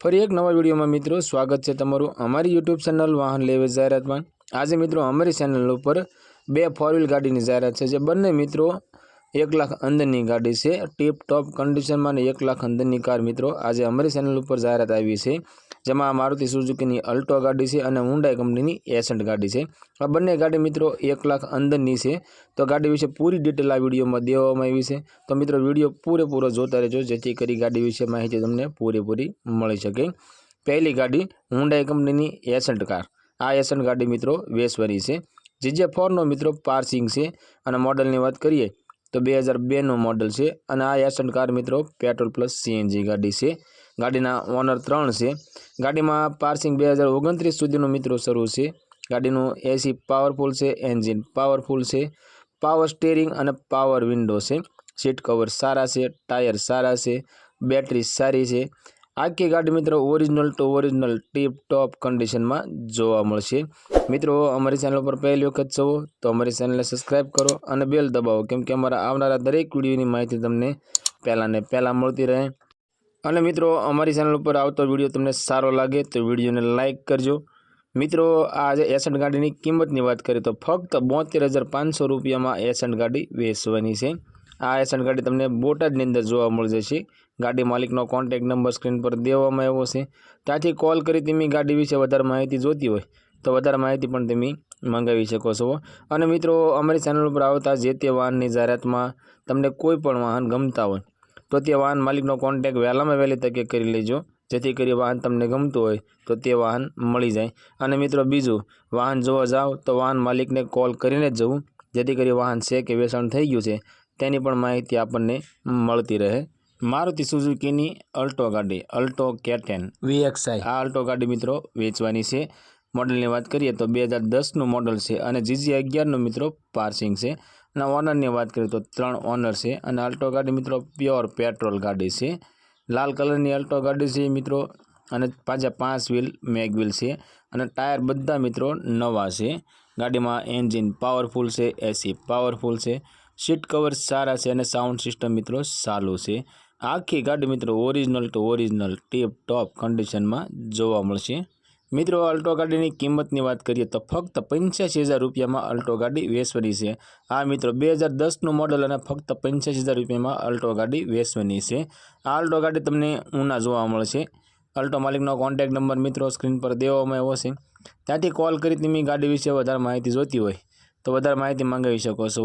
ફરી એક નવા વિડીયોમાં મિત્રો સ્વાગત છે તમારું અમારી યુટ્યુબ ચેનલ વાહન લેવે જાહેરાતમાં આજે મિત્રો અમારી ચેનલ ઉપર બે ફોર વ્હીલ ગાડીની જાહેરાત છે જે બંને મિત્રો એક લાખ અંદરની ગાડી છે. ટીપ ટોપ કન્ડિશનમાં અને એક લાખ અંદરની કાર મિત્રો, આજે અમારી ચેનલ ઉપર જાહેરાત આવી છે, જેમાં મારુતિ સુઝુકીની અલ્ટો ગાડી છે અને હુન્ડાઈ કંપનીની એસન્ટ ગાડી છે. આ બંને ગાડી મિત્રો એક લાખ અંદરની છે. તો ગાડી વિશે પૂરી ડિટેલ આ વિડીયોમાં દેવામાં આવી છે. તો મિત્રો, વીડિયો પૂરેપૂરો જોતા રહેજો, જેથી કરી ગાડી વિશે માહિતી તમને પૂરેપૂરી મળી શકે. પહેલી ગાડી હુન્ડાઈ કંપનીની એસન્ટ કાર. આ એસન્ટ ગાડી મિત્રો વેસવરી છે. જીજે ફોરનો મિત્રો પાર્સિંગ છે. અને મોડલની વાત કરીએ તો બે હજાર બેનું મોડલ છે અને આ એસન્ટ કાર મિત્રો પેટ્રોલ પ્લસ સીએનજી ગાડી છે. ગાડીના ઓનર ત્રણ છે. ગાડીમાં પાર્સિંગ બે હજાર ઓગણત્રીસ સુધીનું મિત્રો શરૂ છે. ગાડીનું એસી પાવરફુલ છે એન્જિન પાવરફુલ છે પાવર સ્ટેરિંગ અને પાવર વિન્ડો છે. સીટ કવર સારા છે ટાયર સારા છે બેટરી સારી છે. આખી ગાડી મિત્રો original to original tip top કન્ડિશનમાં જોવા મળશે. મિત્રો, અમારી ચેનલ પર પહેલી વખત છો તો અમારી ચેનલને સબસ્ક્રાઈબ કરો અને બેલ દબાવો, કેમ કે અમારા આવનારા દરેક વિડીયોની માહિતી તમને પહેલાં ને પહેલાં મળતી રહે. અને મિત્રો, અમારી ચેનલ ઉપર આવતો વીડિયો તમને સારો લાગે તો વિડીયોને લાઇક કરજો. મિત્રો, આ જે એસન્ટ ગાડીની કિંમતની વાત કરીએ તો ફક્ત બોતેર હજાર પાંચસો રૂપિયામાં એસન્ટ ગાડી વેચવાની છે. આ એસન ગાડી તમને બોટાદની અંદર જોવા મળી જશે ગાડી માલિકનો કોન્ટેક નંબર સ્ક્રીન પર દેવામાં આવ્યો છે. ત્યાંથી કોલ કરી તમે ગાડી વિશે વધારે માહિતી જોતી હોય, તો વધારે માહિતી પણ તમે મંગાવી શકો છો. અને મિત્રો, અમારી ચેનલ ઉપર આવતા જે તે વાહનની જાહેરાતમાં તમને કોઈ પણ વાહન ગમતા હોય, તો તે વાહન માલિકનો કોન્ટેક વહેલામાં વહેલી તકે કરી લેજો. જેથી કરી વાહન તમને ગમતું હોય, તો તે વાહન મળી જાય. અને મિત્રો, બીજું, વાહન જોવા જાઓ તો વાહન માલિકને કોલ કરીને જ જવું. જેથી કરી વાહન છે કે વેચાણ થઈ ગયું છે. તેની પણ માહિતી આપણને મળતી રહે. મારુતિ સુઝુકીની અલ્ટો ગાડી અલ્ટો કેટેન. વીએક્સઆઈ. આ અલ્ટો ગાડી મિત્રો વેચવાની છે. મોડલની વાત કરીએ તો બે હજાર દસનું મોડલ છે અને જીજી અગિયારનું મિત્રો પાર્સિંગ છે. અને ઓનરની વાત કરીએ તો ત્રણ ઓનર છે અને અલ્ટો ગાડી મિત્રો પ્યોર પેટ્રોલ ગાડી છે. લાલ કલરની અલ્ટો ગાડી છે મિત્રો અને પાછા પાંચ વ્હીલ મેગ વ્હીલ છે અને ટાયર બધા મિત્રો નવા છે. ગાડીમાં એન્જિન પાવરફુલ છે એસી પાવરફુલ છે. સીટ કવર સારા છે અને સાઉન્ડ સિસ્ટમ મિત્રો સારું છે. આખી ગાડી મિત્રો original to original tip top કન્ડિશનમાં જોવા મળશે. મિત્રો અલ્ટો ગાડીની કિંમતની વાત કરીએ તો ફક્ત પંચ્યાસી હજાર રૂપિયામાં અલ્ટો ગાડી વેચવાની છે. આ મિત્રો બે હજાર દસનું મોડલ અને ફક્ત પંચ્યાસી હજાર રૂપિયામાં અલ્ટો ગાડી વેચવાની છે. આ અલ્ટો ગાડી તમને ઊના જોવા મળશે. અલ્ટો માલિકનો કોન્ટેક નંબર મિત્રો સ્ક્રીન પર દેવામાં આવ્યો છે. ત્યાંથી કોલ કરી તમે ગાડી વિશે વધારે માહિતી જોતી હોય તો વધારે માહિતી મંગાવી શકો છો.